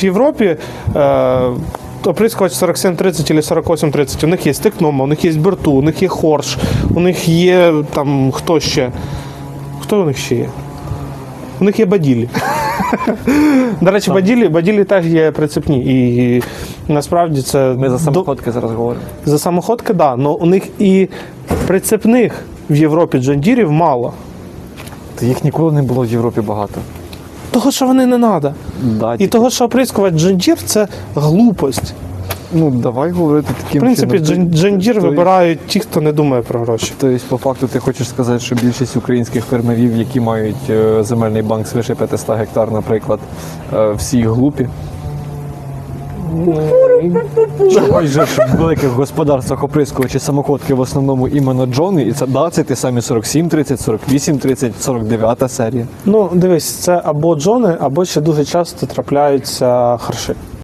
В Європі оприскувач 4730 чи 4830, у них є стикнома, у них є берту, у них є хорш, у них є там хто ще. Хто у них ще є? У них є баділі. До речі, баділі, баділі теж є прицепні. І насправді це Ми за самоходки зараз говоримо. за самоходки, так, да, але у них і прицепних в Європі джондірів мало. Та їх ніколи не було в Європі багато. Того, що вони не треба. Да, І тільки- того, що оприскувати джинджір, це глупость. Ну, давай говорити таким В принципі, чином. джондір Тобто- вибирають ті, хто не думає про гроші. Тобто, по факту, ти хочеш сказати, що більшість українських фермерів, які мають е, земельний банк свише 500 гектар, наприклад, е, всі глупі. Ой же ж в великих господарствах оприскувачі самоходки в основному іменно Джони, і це да, це ті самі 47-30, 48-30, 49 серія. Ну, дивись, це або джони, або ще дуже часто трапляються харши.